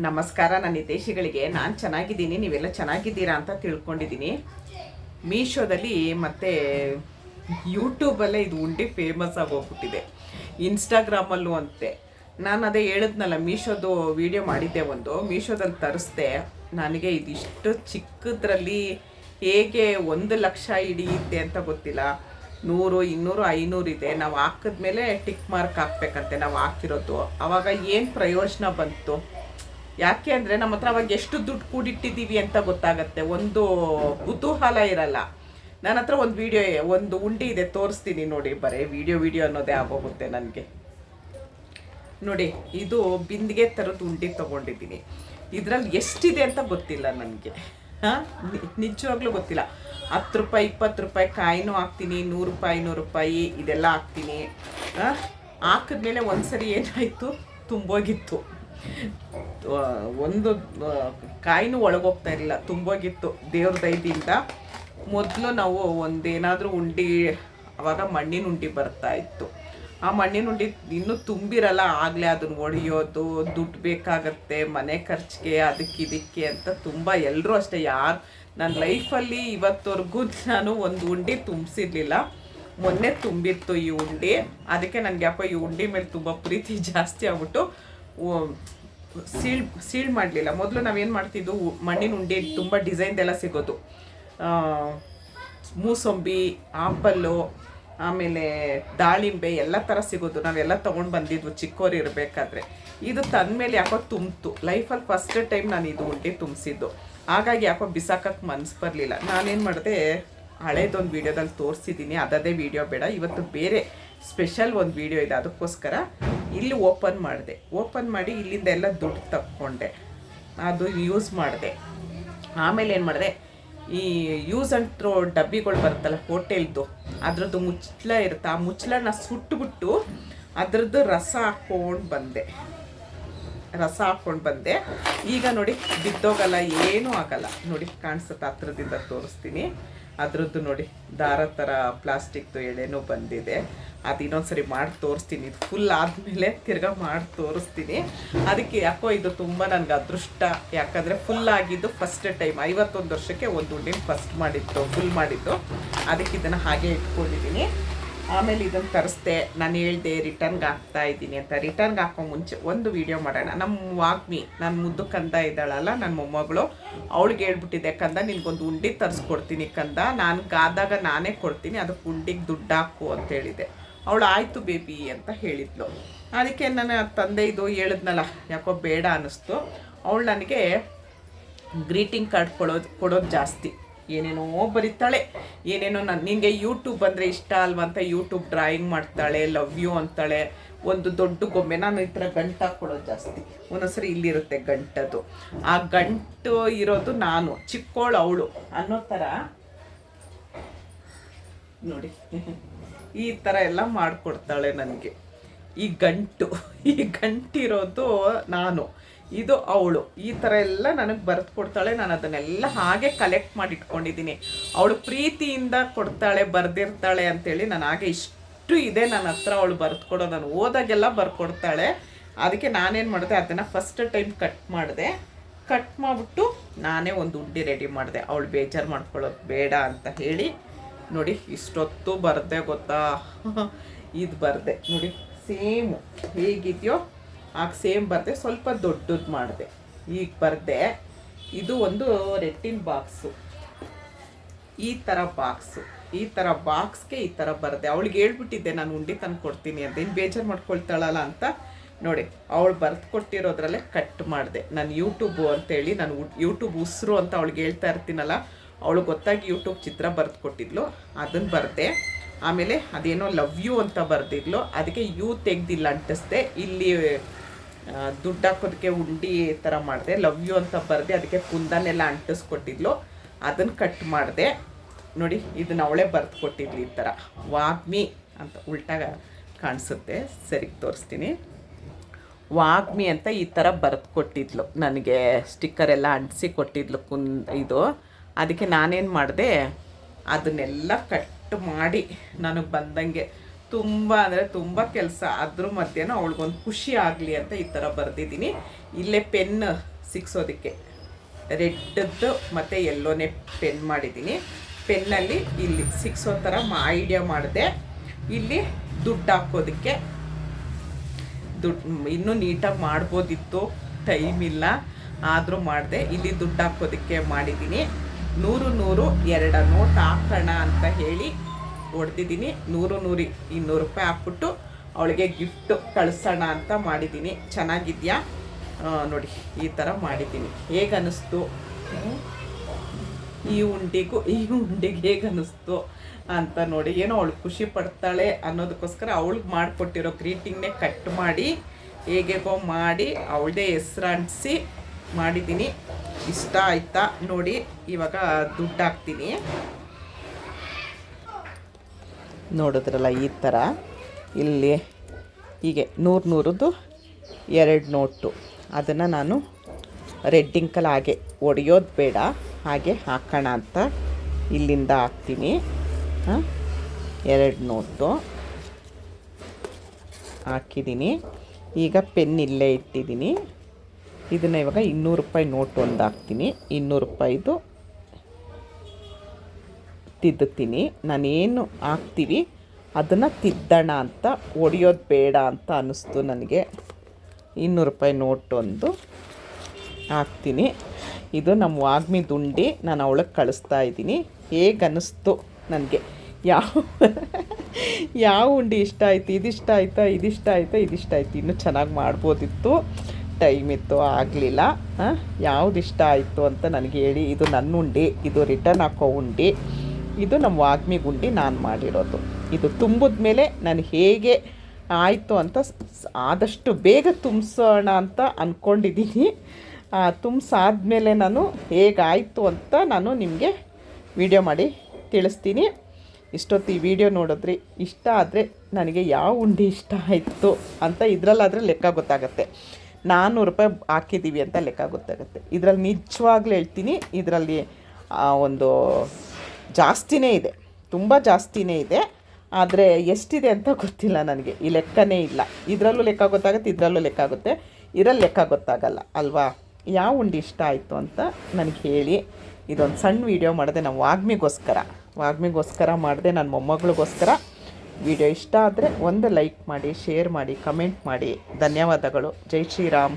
ನಮಸ್ಕಾರ, ನನ್ನ ಹಿತೇಶಿಗಳಿಗೆ ನಾನು ಚೆನ್ನಾಗಿದ್ದೀನಿ, ನೀವೆಲ್ಲ ಚೆನ್ನಾಗಿದ್ದೀರಾ ಅಂತ ತಿಳ್ಕೊಂಡಿದ್ದೀನಿ. ಮೀಶೋದಲ್ಲಿ ಮತ್ತು ಯೂಟ್ಯೂಬಲ್ಲೇ ಇದು ಉಂಡೆ ಫೇಮಸ್ ಆಗೋಗ್ಬಿಟ್ಟಿದೆ ಇನ್ಸ್ಟಾಗ್ರಾಮಲ್ಲೂ ಅಂತೆ. ನಾನು ಅದೇ ಹೇಳಿದ್ನಲ್ಲ, ಮೀಶೋದು ವಿಡಿಯೋ ಮಾಡಿದ್ದೆ ಒಂದು. ಮೀಶೋದಲ್ಲಿ ತರಿಸ್ದೆ. ನನಗೆ ಇದಿಷ್ಟು ಚಿಕ್ಕದ್ರಲ್ಲಿ ಹೇಗೆ ಒಂದು ಲಕ್ಷ ಹಿಡಿಯುತ್ತೆ ಅಂತ ಗೊತ್ತಿಲ್ಲ. ನೂರು, ಇನ್ನೂರು, ಐನೂರು ಇದೆ. ನಾವು ಹಾಕಿದ್ಮೇಲೆ ಟಿಕ್ ಮಾರ್ಕ್ ಹಾಕ್ಬೇಕಂತೆ, ನಾವು ಹಾಕಿರೋದು. ಆವಾಗ ಏನು ಪ್ರಯೋಜನ ಬಂತು? ಯಾಕೆ ಅಂದರೆ ನಮ್ಮ ಹತ್ರ ಅವಾಗ ಎಷ್ಟು ದುಡ್ಡು ಕೂಡಿಟ್ಟಿದ್ದೀವಿ ಅಂತ ಗೊತ್ತಾಗತ್ತೆ. ಒಂದು ಕುತೂಹಲ ಇರಲ್ಲ. ನನ್ನ ಹತ್ರ ಒಂದು ವಿಡಿಯೋ ಒಂದು ಉಂಡಿ ಇದೆ, ತೋರಿಸ್ತೀನಿ ನೋಡಿ, ಬರೀ ವಿಡಿಯೋ ವಿಡಿಯೋ ಅನ್ನೋದೇ ಆಗೋಗುತ್ತೆ ನನಗೆ. ನೋಡಿ, ಇದು ಬಿಂದಿಗೆ ಥರದ್ದು ಉಂಡಿ ತೊಗೊಂಡಿದ್ದೀನಿ. ಇದರಲ್ಲಿ ಎಷ್ಟಿದೆ ಅಂತ ಗೊತ್ತಿಲ್ಲ ನನಗೆ. ಹಾಂ? ನಿಜವಾಗ್ಲೂ ಗೊತ್ತಿಲ್ಲ. ಹತ್ತು ರೂಪಾಯಿ, ಇಪ್ಪತ್ತು ರೂಪಾಯಿ ಕಾಯಿನೂ ಹಾಕ್ತೀನಿ, ನೂರು ರೂಪಾಯಿ ನೂರು ರೂಪಾಯಿ ಇದೆಲ್ಲ ಹಾಕ್ತೀನಿ. ಹಾಕಿದ್ಮೇಲೆ ಒಂದು ಸರಿ ಏನಾಯಿತು? ತುಂಬೋಗಿತ್ತು. ಒಂದು ಕಾಯಿನು ಒಳಗೋಗ್ತಾ ಇರಲಿಲ್ಲ, ತುಂಬೋಗಿತ್ತು ದೇವ್ರ ದಯದಿಂದ. ಮೊದಲು ನಾವು ಒಂದೇನಾದರೂ ಉಂಡಿ, ಅವಾಗ ಮಣ್ಣಿನ ಉಂಡಿ ಬರ್ತಾ ಇತ್ತು. ಆ ಮಣ್ಣಿನ ಉಂಡಿ ಇನ್ನೂ ತುಂಬಿರಲ್ಲ, ಆಗಲೇ ಅದನ್ನ ಒಡೆಯೋದು, ದುಡ್ಡು ಬೇಕಾಗತ್ತೆ, ಮನೆ ಖರ್ಚಿಗೆ, ಅದಕ್ಕೆ ಇದಕ್ಕೆ ಅಂತ ತುಂಬ ಎಲ್ಲರೂ ಅಷ್ಟೇ, ಯಾರು ನನ್ನ ಲೈಫಲ್ಲಿ ಇವತ್ತವರೆಗೂ ನಾನು ಒಂದು ಉಂಡಿ ತುಂಬಿಸಿರ್ಲಿಲ್ಲ. ಮೊನ್ನೆ ತುಂಬಿತ್ತು ಈ ಉಂಡಿ, ಅದಕ್ಕೆ ನನಗೆ ಯಾಕೋ ಈ ಉಂಡಿ ಮೇಲೆ ತುಂಬ ಪ್ರೀತಿ ಜಾಸ್ತಿ ಆಗ್ಬಿಟ್ಟು ಸೀಳ್ ಸೀಳ್ ಮಾಡಲಿಲ್ಲ. ಮೊದಲು ನಾವೇನು ಮಾಡ್ತಿದ್ದು ಮಣ್ಣಿನ ಉಂಡೆ ತುಂಬ ಡಿಸೈನ್ದೆಲ್ಲ ಸಿಗೋದು. ಮೂಸಂಬಿ, ಆಪಲ್ಲು, ಆಮೇಲೆ ದಾಳಿಂಬೆ ಎಲ್ಲ ಥರ ಸಿಗೋದು. ನಾವೆಲ್ಲ ತೊಗೊಂಡು ಬಂದಿದ್ವು, ಚಿಕ್ಕೋರು ಇರಬೇಕಾದ್ರೆ. ಇದು ತಂದಮೇಲೆ ಯಾಕೋ ತುಂಬಿತು. ಲೈಫಲ್ಲಿ ಫಸ್ಟ್ ಟೈಮ್ ನಾನು ಇದು ಉಂಡೆ ತುಂಬಿಸಿದ್ದು. ಹಾಗಾಗಿ ಯಾಕೋ ಬಿಸಾಕಕ್ಕೆ ಮನ್ಸು ಬರಲಿಲ್ಲ. ನಾನೇನು ಮಾಡಿದೆ, ಹಳೇದೊಂದು ವೀಡಿಯೋದಲ್ಲಿ ತೋರಿಸಿದ್ದೀನಿ ಅದದೇ ವೀಡಿಯೋ ಬೇಡ. ಇವತ್ತು ಬೇರೆ ಸ್ಪೆಷಲ್ ಒಂದು ವೀಡಿಯೋ ಇದೆ. ಅದಕ್ಕೋಸ್ಕರ ಇಲ್ಲಿ ಓಪನ್ ಮಾಡಿದೆ. ಓಪನ್ ಮಾಡಿ ಇಲ್ಲಿಂದ ಎಲ್ಲ ದುಡ್ಡು ತಕ್ಕೊಂಡೆ. ಅದು ಯೂಸ್ ಮಾಡಿದೆ. ಆಮೇಲೆ ಏನು ಮಾಡಿದೆ? ಈ ಯೂಸ್ ಅಂಡ್ ಥ್ರೋ ಡಬ್ಬಿಗಳು ಬರುತ್ತಲ್ಲ ಹೋಟೆಲ್ದು, ಅದರದ್ದು ಮುಚ್ಚಳ ಇರುತ್ತೆ. ಆ ಮುಚ್ಚಳನ ಸುಟ್ಟುಬಿಟ್ಟು ಅದರದ್ದು ರಸ ಹಾಕ್ಕೊಂಡು ಬಂದೆ. ರಸ ಹಾಕ್ಕೊಂಡು ಬಂದೆ. ಈಗ ನೋಡಿ ಬಿದ್ದೋಗಲ್ಲ, ಏನೂ ಆಗಲ್ಲ. ನೋಡಿ ಕಾಣಿಸುತ್ತೆ, ಹತ್ರದಿಂದ ತೋರಿಸ್ತೀನಿ. ಅದರದ್ದು ನೋಡಿ ದಾರ ಥರ, ಪ್ಲಾಸ್ಟಿಕ್ದು ಎಳೆನೂ ಬಂದಿದೆ. ಅದು ಇನ್ನೊಂದ್ಸರಿ ಮಾಡಿ ತೋರಿಸ್ತೀನಿ. ಇದು ಫುಲ್ ಆದಮೇಲೆ ತಿರ್ಗಾ ಮಾಡಿ ತೋರಿಸ್ತೀನಿ. ಅದಕ್ಕೆ ಯಾಕೋ ಇದು ತುಂಬ ನನಗೆ ಅದೃಷ್ಟ. ಯಾಕಂದರೆ ಫುಲ್ ಆಗಿದ್ದು ಫಸ್ಟ್ ಟೈಮ್ ಐವತ್ತೊಂದು ವರ್ಷಕ್ಕೆ ಒಂದು ಉಂಡಿನ ಫಸ್ಟ್ ಮಾಡಿತ್ತು ಫುಲ್ ಮಾಡಿದ್ದು. ಅದಕ್ಕೆ ಇದನ್ನು ಹಾಗೆ ಇಟ್ಕೊಂಡಿದ್ದೀನಿ ಆಮೇಲೆ ಇದನ್ನು ತರಿಸ್ದೆ. ನಾನು ಹೇಳ್ದೆ ರಿಟರ್ನ್ಗೆ ಹಾಕ್ತಾ ಇದ್ದೀನಿ ಅಂತ. ರಿಟರ್ನ್ಗೆ ಹಾಕೋ ಮುಂಚೆ ಒಂದು ವಿಡಿಯೋ ಮಾಡೋಣ. ನಮ್ಮ ವಾಗ್ಮಿ ನನ್ನ ಮುದ್ದು ಕಂದ ಇದ್ದಾಳಲ್ಲ ನನ್ನ ಮೊಮ್ಮಗಳು, ಅವಳಿಗೆ ಹೇಳ್ಬಿಟ್ಟಿದೆ ಕಂದ, ನಿನಗೊಂದು ಉಂಡಿ ತರಿಸ್ಕೊಡ್ತೀನಿ ಕಂದ. ನಾನು ಗಾದಾಗ ನಾನೇ ಕೊಡ್ತೀನಿ. ಅದಕ್ಕೆ ಉಂಡಿಗೆ ದುಡ್ಡು ಹಾಕು ಅಂತ ಹೇಳಿದೆ ಅವಳು ಆಯಿತು ಬೇಬಿ ಅಂತ ಹೇಳಿದ್ಲು. ಅದಕ್ಕೆ ನನ್ನ ತಂದೆ ಇದು ಹೇಳಿದ್ನಲ್ಲ, ಯಾಕೋ ಬೇಡ ಅನ್ನಿಸ್ತು. ಅವಳು ನನಗೆ ಗ್ರೀಟಿಂಗ್ ಕಾರ್ಡ್ ಕೊಡೋದು ಕೊಡೋದು ಜಾಸ್ತಿ. ಏನೇನೋ ಬರೀತಾಳೆ. ಏನೇನೋ ನನ್ನ ನಿನಗೆ ಯೂಟ್ಯೂಬ್ ಅಂದರೆ ಇಷ್ಟ ಅಲ್ವಾ ಅಂತ ಯೂಟ್ಯೂಬ್ ಡ್ರಾಯಿಂಗ್ ಮಾಡ್ತಾಳೆ ಲವ್ ಯು ಅಂತಾಳೆ. ಒಂದು ದೊಡ್ಡ ಗೊಂಬೆ, ನಾನು ಈ ಥರ ಗಂಟು ಹಾಕ್ಕೊಳ್ಳೋದು ಜಾಸ್ತಿ. ಒಂದೊಂದ್ಸರಿ ಇಲ್ಲಿರುತ್ತೆ ಗಂಟದು. ಆ ಗಂಟು ಇರೋದು ನಾನು, ಚಿಕ್ಕೋಳು ಅವಳು ಅನ್ನೋ ಥರ. ನೋಡಿ. ಈ ಥರ ಎಲ್ಲ ಮಾಡಿಕೊಡ್ತಾಳೆ ನನಗೆ. ಈ ಗಂಟು, ಈ ಗಂಟಿರೋದು ನಾನು, ಇದು ಅವಳು. ಈ ಥರ ಎಲ್ಲ ನನಗೆ ಬರೆದು ಕೊಡ್ತಾಳೆ ನಾನು ಅದನ್ನೆಲ್ಲ ಹಾಗೆ ಕಲೆಕ್ಟ್ ಮಾಡಿ ಇಟ್ಕೊಂಡಿದ್ದೀನಿ ಅವಳು ಪ್ರೀತಿಯಿಂದ ಕೊಡ್ತಾಳೆ, ಬರೆದಿರ್ತಾಳೆ ಅಂತೇಳಿ ನಾನು ಹಾಗೆ ಇಷ್ಟು ಇದೆ ನನ್ನ ಹತ್ರ ಅವಳು ಬರೆದು ಕೊಡೋ ನಾನು ಓದಾಗೆಲ್ಲ ಬರ್ಕೊಡ್ತಾಳೆ. ಅದಕ್ಕೆ ನಾನೇನು ಮಾಡಿದೆ, ಅದನ್ನು ಫಸ್ಟ್ ಟೈಮ್ ಕಟ್ ಮಾಡಿದೆ. ಕಟ್ ಮಾಡಿಬಿಟ್ಟು ನಾನೇ ಒಂದು ಉಂಡಿ ರೆಡಿ ಮಾಡಿದೆ. ಅವಳು ಬೇಜಾರು ಮಾಡ್ಕೊಳ್ಳೋದು ಬೇಡ ಅಂತ ಹೇಳಿ ನೋಡಿ, ಇಷ್ಟೊತ್ತು ಬರದೆ ಗೊತ್ತಾ? ಇದು ಬರದೆ. ನೋಡಿ, ಸೇಮು. ಹೇಗಿದೆಯೋ, ಆಗ ಸೇಮ್ ಬರದೆ, ಸ್ವಲ್ಪ ದೊಡ್ಡದು ಮಾಡಿದೆ. ಈಗ ಬರದೆ. ಇದು ಒಂದು ರೆಟ್ಟಿನ ಬಾಕ್ಸು. ಈ ಥರ ಬಾಕ್ಸು. ಈ ಥರ ಬಾಕ್ಸ್ಗೆ ಈ ಥರ ಬರದೆ. ಅವಳಿಗೆ ಹೇಳ್ಬಿಟ್ಟಿದ್ದೆ, ನಾನು ಉಂಡಿ ತಂದು ಕೊಡ್ತೀನಿ ಅಂತ. ಇನ್ನು ಬೇಜಾರು ಮಾಡ್ಕೊಳ್ತಾಳಲ್ಲ ಅಂತ. ನೋಡಿ, ಅವಳು ಬರೆದು ಕೊಟ್ಟಿರೋದ್ರಲ್ಲೇ ಕಟ್ ಮಾಡಿದೆ. ನಾನು ಯೂಟ್ಯೂಬು ಅಂತೇಳಿ, ನಾನು ಯೂಟ್ಯೂಬ್ ಉಸಿರು ಅಂತ ಅವಳಿಗೆ ಹೇಳ್ತಾ ಇರ್ತೀನಲ್ಲ ಅವಳು ಗೊತ್ತಾಗಿ ಯೂಟ್ಯೂಬ್ ಚಿತ್ರ ಬರೆದು ಕೊಟ್ಟಿದ್ಲು ಅದನ್ನು ಬರೆದೆ. ಆಮೇಲೆ ಅದೇನೋ ಲವ್ ಯು ಅಂತ ಬರೆದಿದ್ಲು, ಅದಕ್ಕೆ ಯು ತೆಗ್ದಿಲ್ಲ ಅಂಟಿಸ್ದೆ ಇಲ್ಲಿ ದುಡ್ಡು ಹಾಕೋದಕ್ಕೆ ಉಂಡಿ ಥರ ಮಾಡಿದೆ. ಲವ್ ಯು ಅಂತ ಬರೆದೆ, ಅದಕ್ಕೆ ಕುಂದನೆಲ್ಲ ಅಂಟಿಸ್ಕೊಟ್ಟಿದ್ಲು ಅದನ್ನು ಕಟ್ ಮಾಡಿದೆ. ನೋಡಿ ಇದನ್ನ ಅವಳೇ ಬರೆದು ಕೊಟ್ಟಿದ್ಲು ಈ ಥರ ವಾಗ್ಮಿ ಅಂತ ಉಲ್ಟಾಗ ಕಾಣಿಸುತ್ತೆ, ಸರಿ ತೋರಿಸ್ತೀನಿ. ವಾಗ್ಮಿ ಅಂತ ಈ ಥರ ಬರೆದು ಕೊಟ್ಟಿದ್ಲು ನನಗೆ ಸ್ಟಿಕ್ಕರ್ ಎಲ್ಲ ಅಂಟಿಸಿ ಕೊಟ್ಟಿದ್ಲು ಕುಂದ್ ಇದು. ಅದಕ್ಕೆ ನಾನೇನು ಮಾಡಿದೆ, ಅದನ್ನೆಲ್ಲ ಕಟ್ ಮಾಡಿ ನನಗೆ ಬಂದಂಗೆ ತುಂಬ ಅಂದರೆ ತುಂಬ ಕೆಲಸ. ಅದ್ರ ಮಧ್ಯೆನೂ ಅವಳಿಗೊಂದು ಖುಷಿ ಆಗಲಿ ಅಂತ ಈ ಥರ ಬರೆದಿದ್ದೀನಿ. ಇಲ್ಲೇ ಪೆನ್ ಸಿಕ್ಸೋದಕ್ಕೆ ರೆಡ್ಡದ್ದು ಮತ್ತು ಎಲ್ಲೋನೇ ಪೆನ್ ಮಾಡಿದ್ದೀನಿ. ಪೆನ್ನಲ್ಲಿ ಇಲ್ಲಿ ಸಿಕ್ಸೋ ಥರ ಮಾ ಐಡಿಯಾ ಮಾಡಿದೆ. ಇಲ್ಲಿ ದುಡ್ಡು ಹಾಕೋದಕ್ಕೆ. ದುಡ್ಡು ಇನ್ನೂ ನೀಟಾಗಿ ಮಾಡ್ಬೋದಿತ್ತು ಟೈಮ್ ಇಲ್ಲ. ಆದರೂ ಮಾಡಿದೆ. ಇಲ್ಲಿ ದುಡ್ಡು ಹಾಕೋದಕ್ಕೆ ಮಾಡಿದ್ದೀನಿ. ನೂರು ನೂರು ಎರಡ ನೋಟ್ ಹಾಕೋಣ ಅಂತ ಹೇಳಿ ಹೊಡೆದಿದ್ದೀನಿ. ನೂರು ನೂರು ಇನ್ನೂರು ರೂಪಾಯಿ ಹಾಕ್ಬಿಟ್ಟು ಅವಳಿಗೆ ಗಿಫ್ಟ್ ಕಳಿಸೋಣ ಅಂತ ಮಾಡಿದ್ದೀನಿ. ಚೆನ್ನಾಗಿದ್ಯಾ? ನೋಡಿ, ಈ ಥರ ಮಾಡಿದ್ದೀನಿ. ಹೇಗೆ ಅನ್ನಿಸ್ತು? ಈ ಉಂಡಿಗೂ, ಈ ಉಂಡಿಗೆ ಹೇಗೆ ಅನ್ನಿಸ್ತು ಅಂತ ನೋಡಿ, ಏನೋ ಅವಳು ಖುಷಿ ಪಡ್ತಾಳೆ ಅನ್ನೋದಕ್ಕೋಸ್ಕರ ಅವಳಿಗೆ ಮಾಡಿಕೊಟ್ಟಿರೋ ಗ್ರೀಟಿಂಗ್ನೇ ಕಟ್ ಮಾಡಿ, ಹೇಗೆಗೋ ಮಾಡಿ, ಅವಳದೇ ಹೆಸ್ರು ಅಂಟಿಸಿ ಮಾಡಿದ್ದೀನಿ. ಇಷ್ಟ ಆಯ್ತಾ? ನೋಡಿ, ಇವಾಗ ದುಡ್ಡು ಹಾಕ್ತೀನಿ. ನೋಡಿದ್ರಲ್ಲ, ಈ ಥರ ಇಲ್ಲಿ ಹೀಗೆ ನೂರು ನೂರದ್ದು ಎರಡು ನೋಟು. ಅದನ್ನು ನಾನು ರೆಡ್ ಹಾಗೆ ಒಡೆಯೋದು ಬೇಡ. ಹಾಗೆ ಹಾಕೋಣ ಅಂತ ಇಲ್ಲಿಂದ ಹಾಕ್ತೀನಿ. ಎರಡು ನೋಟು. ಹಾಕಿದ್ದೀನಿ. ಈಗ ಪೆನ್ ಇಲ್ಲೇ ಇಟ್ಟಿದ್ದೀನಿ. ಇದನ್ನು ಇವಾಗ ಇನ್ನೂರು ರೂಪಾಯಿ ನೋಟ್ ಒಂದು ಹಾಕ್ತೀನಿ. ಇನ್ನೂರು ರೂಪಾಯಿದು ತಿದ್ದುತ್ತೀನಿ. ನಾನೇನು ಹಾಕ್ತೀವಿ? ಅದನ್ನು ತಿದ್ದೋಣ ಅಂತ, ಒಡೆಯೋದು ಬೇಡ ಅಂತ ಅನ್ನಿಸ್ತು ನನಗೆ. ಇನ್ನೂರು ರೂಪಾಯಿ ನೋಟ್ ಒಂದು ಹಾಕ್ತೀನಿ. ಇದು ನಮ್ಮ ವಾಗ್ಮಿ ದುಂಡಿ, ನಾನು ಅವಳಿಗೆ ಕಳಿಸ್ತಾ ಇದ್ದೀನಿ. ಹೇಗೆ ಅನ್ನಿಸ್ತು ನನಗೆ? ಯಾವ ಯಾವ ಉಂಡಿ ಇಷ್ಟ ಆಯ್ತು? ಇದಿಷ್ಟ ಆಯ್ತಾ? ಇದಿಷ್ಟ ಆಯ್ತಾ? ಇದಿಷ್ಟ ಆಯ್ತು? ಇನ್ನೂ ಚೆನ್ನಾಗಿ ಮಾಡ್ಬೋದಿತ್ತು. ಟೈಮ್ ಇತ್ತು, ಆಗಲಿಲ್ಲ. ಯಾವ್ದು ಇಷ್ಟ ಆಯಿತು ಅಂತ ನನಗೆ ಹೇಳಿ, ಇದು ನನ್ನ ಉಂಡಿ, ಇದು ರಿಟರ್ನ್ ಹಾಕೋ ಉಂಡಿ, ಇದು ನಮ್ಮ ವಾಗ್ಮಿ ಗುಂಡಿ ನಾನು ಮಾಡಿರೋದು. ಇದು ತುಂಬಿದ ಮೇಲೆ ನಾನು ಹೇಗೆ ಆಯಿತು ಅಂತ ಆದಷ್ಟು ಬೇಗ ತುಂಬಿಸೋಣ ಅಂತ ಅಂದ್ಕೊಂಡಿದ್ದೀನಿ ತುಂಬಿಸಾದ್ಮೇಲೆ ನಾನು ಹೇಗಾಯಿತು ಅಂತ ನಾನು ನಿಮಗೆ ವಿಡಿಯೋ ಮಾಡಿ ತಿಳಿಸ್ತೀನಿ. ಇಷ್ಟೊತ್ತು ಈ ವಿಡಿಯೋ ನೋಡಿದ್ರಿ ಇಷ್ಟ ಆದರೆ ನನಗೆ ಯಾವ ಉಂಡಿ ಇಷ್ಟ ಆಯಿತು ಅಂತ ಇದರಲ್ಲಾದರೆ ಲೆಕ್ಕ ಗೊತ್ತಾಗುತ್ತೆ. ನಾನ್ನೂರು ರೂಪಾಯಿ ಹಾಕಿದ್ದೀವಿ ಅಂತ ಲೆಕ್ಕ ಗೊತ್ತಾಗುತ್ತೆ ಇದರಲ್ಲಿ ನಿಜವಾಗ್ಲೂ ಹೇಳ್ತೀನಿ, ಇದರಲ್ಲಿ ಒಂದು ಜಾಸ್ತಿನೇ ಇದೆ. ತುಂಬ ಜಾಸ್ತಿನೇ ಇದೆ. ಆದರೆ ಎಷ್ಟಿದೆ ಅಂತ ಗೊತ್ತಿಲ್ಲ ನನಗೆ. ಈ ಲೆಕ್ಕನೇ ಇಲ್ಲ. ಇದರಲ್ಲೂ ಲೆಕ್ಕ ಗೊತ್ತಾಗುತ್ತೆ ಇದರಲ್ಲೂ ಲೆಕ್ಕ ಆಗುತ್ತೆ ಇದರಲ್ಲಿ ಲೆಕ್ಕ ಗೊತ್ತಾಗಲ್ಲ ಅಲ್ವಾ? ಯಾವ ಉಂಡಿ ಇಷ್ಟ ಆಯಿತು ಅಂತ ನನಗೆ ಹೇಳಿ ಇದೊಂದು ಸಣ್ಣ ವೀಡಿಯೋ ಮಾಡಿದೆ ನಮ್ಮ ವಾಗ್ಮಿಗೋಸ್ಕರ. ವಾಗ್ಮಿಗೋಸ್ಕರ ಮಾಡಿದೆ ನನ್ನ ಮೊಮ್ಮಗಳಿಗೋಸ್ಕರ. ವಿಡಿಯೋ ಇಷ್ಟ ಆದರೆ ಒಂದು ಲೈಕ್ ಮಾಡಿ ಶೇರ್ ಮಾಡಿ ಕಮೆಂಟ್ ಮಾಡಿ. ಧನ್ಯವಾದಗಳು. ಜೈ ಶ್ರೀರಾಮ್.